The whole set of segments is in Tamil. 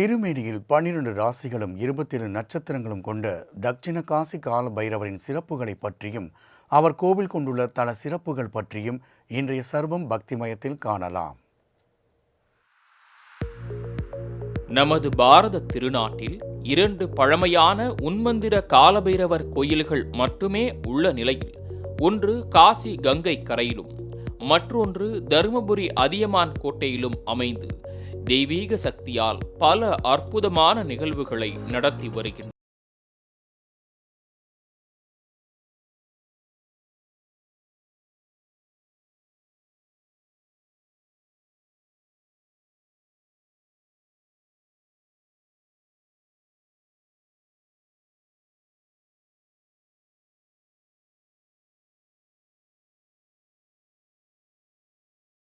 திருமேனியில் பன்னிரண்டு ராசிகளும் இருபத்தேழு நட்சத்திரங்களும் கொண்ட தட்சிண காசி கால பைரவரின் சிறப்புகளை பற்றியும் அவர் கோவில் கொண்டுள்ள தல சிறப்புகள் பற்றியும் இன்றைய சர்வம் பக்திமயத்தில் காணலாம். நமது பாரத திருநாட்டில் இரண்டு பழமையான உன்மந்திர காலபைரவர் கோயில்கள் மட்டுமே உள்ள நிலையில் ஒன்று காசி கங்கை கரையிலும் மற்றொன்று தருமபுரி அதியமான் கோட்டையிலும் அமைந்து தெய்வீக சக்தியால் பல அற்புதமான நிகழ்வுகளை நடத்தி வருகின்றனர்.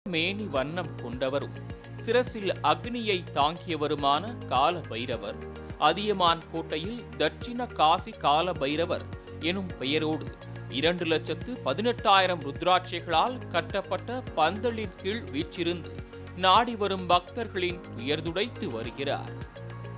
மேனி வண்ணம் கொண்டவரும் சிரசில் அக்னியை தாங்கியவருமான கால பைரவர் அதியமான் கோட்டையில் தட்சிண காசி கால பைரவர் எனும் பெயரோடு இரண்டு லட்சத்து பதினெட்டாயிரம் ருத்ராட்சிகளால் கட்டப்பட்ட பந்தலின் கீழ் வீற்றிருந்து நாடி வரும் பக்தர்களின் துயர்துடைத்து வருகிறார்.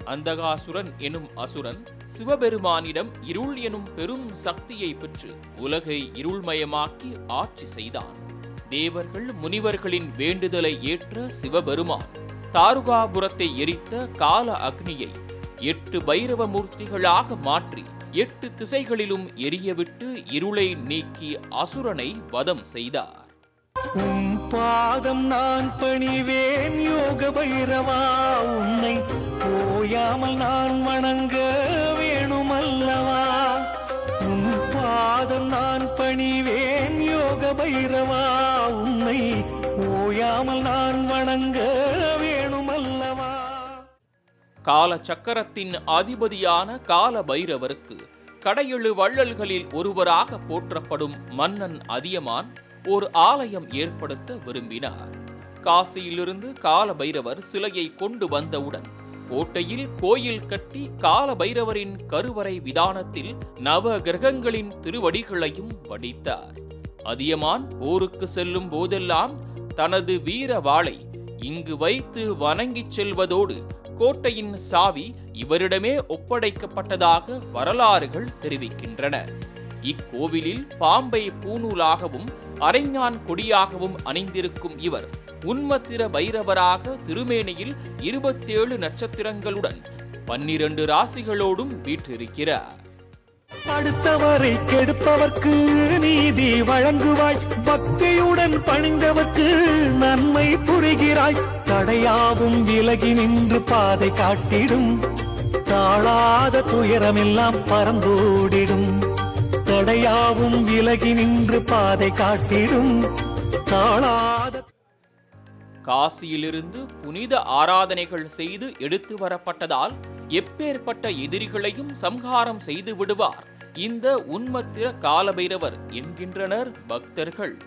அந்தகாசுரன் எனும் அசுரன் சிவபெருமானிடம் இருள் எனும் பெரும் சக்தியை பெற்று உலகை இருள்மயமாக்கி ஆட்சி செய்தான். தேவர்கள் முனிவர்களின் வேண்டுதலை ஏற்ற சிவபெருமான் தாருகாபுரத்தை எரித்த கால அக்னியை எட்டு பைரவ மூர்த்திகளாக மாற்றி எட்டு திசைகளிலும் எரியவிட்டு இருளை நீக்கி அசுரனை வதம் செய்தார். உன் பாதம் நான் பணிவேன் யோக பைரவா உன்னை போயாமல் நான் வணங்க வேணுமல்லவா? உன் பாதம் நான் பணிவேன் யோக பைரவா கால சக்கரத்தின் அதிபதியான கால பைரவருக்கு கடையெழு வள்ளல்களில் ஒருவராக போற்றப்படும் மன்னன் அதியமான் ஒரு ஆலயம் ஏற்படுத்த விரும்பினார். காசியிலிருந்து கால பைரவர் சிலையை கொண்டு வந்தவுடன் கோட்டையில் கோயில் கட்டி கால பைரவரின் கருவறை விதானத்தில் நவ கிரகங்களின் திருவடிகளையும் வடித்தார். அதியமான் போருக்கு செல்லும் போதெல்லாம் தனது வீர வாளை இங்கு வைத்து வணங்கிச் செல்வதோடு கோட்டையின் சாவி இவரிடமே ஒப்படைக்கப்பட்டதாக வரலாறுகள் தெரிவிக்கின்றன. இக்கோவிலில் பாம்பை பூநூலாகவும் அரைஞான் கொடியாகவும் அணிந்திருக்கும் இவர் உன்மத்திர பைரவராக திருமேனியில் இருபத்தேழு நட்சத்திரங்களுடன் பன்னிரண்டு ராசிகளோடும் வீற்றிருக்கிறார். அடுத்தவரை கெடுப்பவர்க்கு நீதி வழங்குவாய். பக்தியுடன் பணிந்தவர்க்கு நன்மை புரிகிறாய். தடையாவும் விலகி நின்று பாதை காட்டிடும். தாழாத துயரமெல்லாம் பறந்தோடிடும். தடையாவும் விலகி நின்று பாதை காட்டிடும். தாழாத காசியிலிருந்து புனித ஆராதனைகள் செய்து எடுத்து வரப்பட்டதால் எப்பேற்பட்ட எதிரிகளையும் சம்ஹாரம் செய்து விடுவார். இந்த உன்மத்திர காலபைரவர் என்கின்றனர் பக்தர்கள்.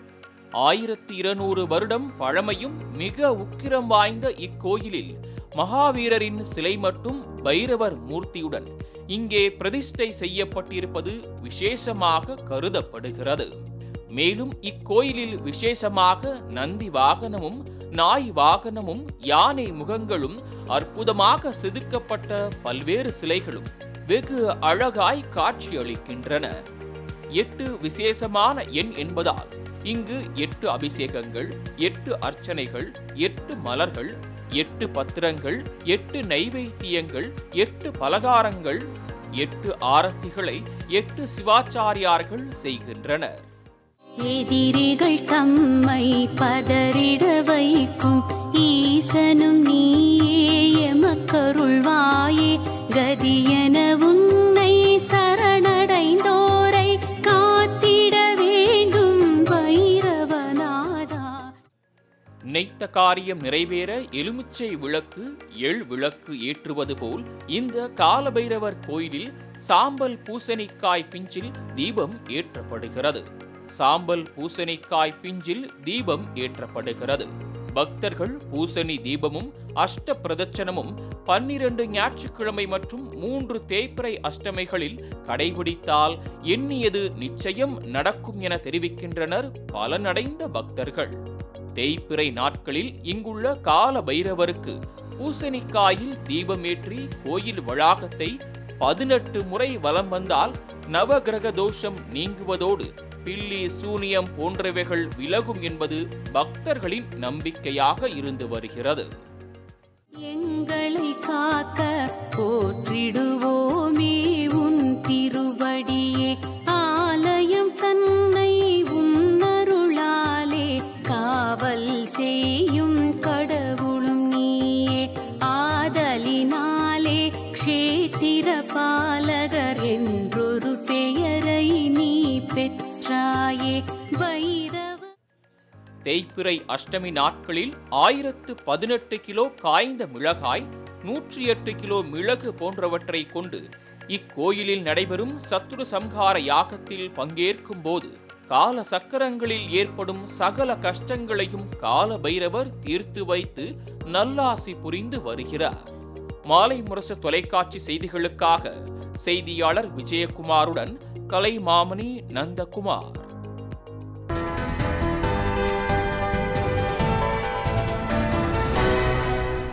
ஆயிரத்தி இருநூறு வருடம் பழமையும் மிக உக்கிரம் வாய்ந்த இக்கோயிலில் மகாவீரரின் சிலை மட்டும் பைரவர் மூர்த்தியுடன் இங்கே பிரதிஷ்டை செய்யப்பட்டிருப்பது விசேஷமாக கருதப்படுகிறது. மேலும் இக்கோயிலில் விசேஷமாக நந்தி வாகனமும் நாய் வாகனமும் யானை முகங்களும் அற்புதமாக செதுக்கப்பட்ட பல்வேறு சிலைகளும் வெகு அழகாய் காட்சியளிக்கின்றன. எட்டு விசேஷமான எண் என்பதால் இங்கு எட்டு அபிஷேகங்கள் எட்டு அர்ச்சனைகள் எட்டு மலர்கள் எட்டு பத்திரங்கள் எட்டு நைவேத்தியங்கள் எட்டு பலகாரங்கள் எட்டு ஆரத்திகளை எட்டு சிவாச்சாரியார்கள் செய்கின்றனர். எதிரிகள் தம்மை பதறிட வைக்கும் ஈசனும் நினைத்த காரியம் நிறைவேற எலுமிச்சை விளக்கு எள் விளக்கு ஏற்றுவது போல் இந்த காலபைரவர் கோயிலில் சாம்பல் பூசணிக்காய் பிஞ்சில் தீபம் ஏற்றப்படுகிறது. சாம்பல் பூசணிக்காய் பிஞ்சில் தீபம் ஏற்றப்படுகிறது. பக்தர்கள் பூசணி தீபமும் அஷ்ட பிரதட்சணமும் பன்னிரண்டு ஞாயிற்றுக்கிழமை மற்றும் மூன்று தேய்பிறை அஷ்டமைகளில் கடைபிடித்தால் எண்ணியது நிச்சயம் நடக்கும் என தெரிவிக்கின்றனர் பலனடைந்த பக்தர்கள். தேய்பிறை நாட்களில் இங்குள்ள கால பைரவருக்கு பூசணிக்காயில் தீபமேற்றி கோயில் வளாகத்தை பதினெட்டு முறை வலம் வந்தால் நவகிரக தோஷம் நீங்குவதோடு பில்லி சூனியம் போன்றவைகள் விலகும் என்பது பக்தர்களின் நம்பிக்கையாக இருந்து வருகிறது. எங்களை காக்க போற்றிடுவோம். காவல் செய்யும் கடவுளும் நீயே. ஆதலினாலே க்ஷேத்திர பாலகர் என்றொரு பெயரை நீ பெற்றாயே. வைரவ தேய்பிறை அஷ்டமி நாட்களில் ஆயிரத்து பதினெட்டு கிலோ காய்ந்த மிளகாய் நூற்றி எட்டு கிலோ மிளகு போன்றவற்றை கொண்டு இக்கோயிலில் நடைபெறும் சத்துரு சம்ஹார யாகத்தில் பங்கேற்கும் போது கால சக்கரங்களில் ஏற்படும் சகல கஷ்டங்களையும் கால பைரவர் தீர்த்து வைத்து நல்லாசி புரிந்து வருகிறார். மாலை முரசு தொலைக்காட்சி செய்திகளுக்காக செய்தியாளர் விஜயகுமாருடன் கலைமாமணி நந்தகுமார்.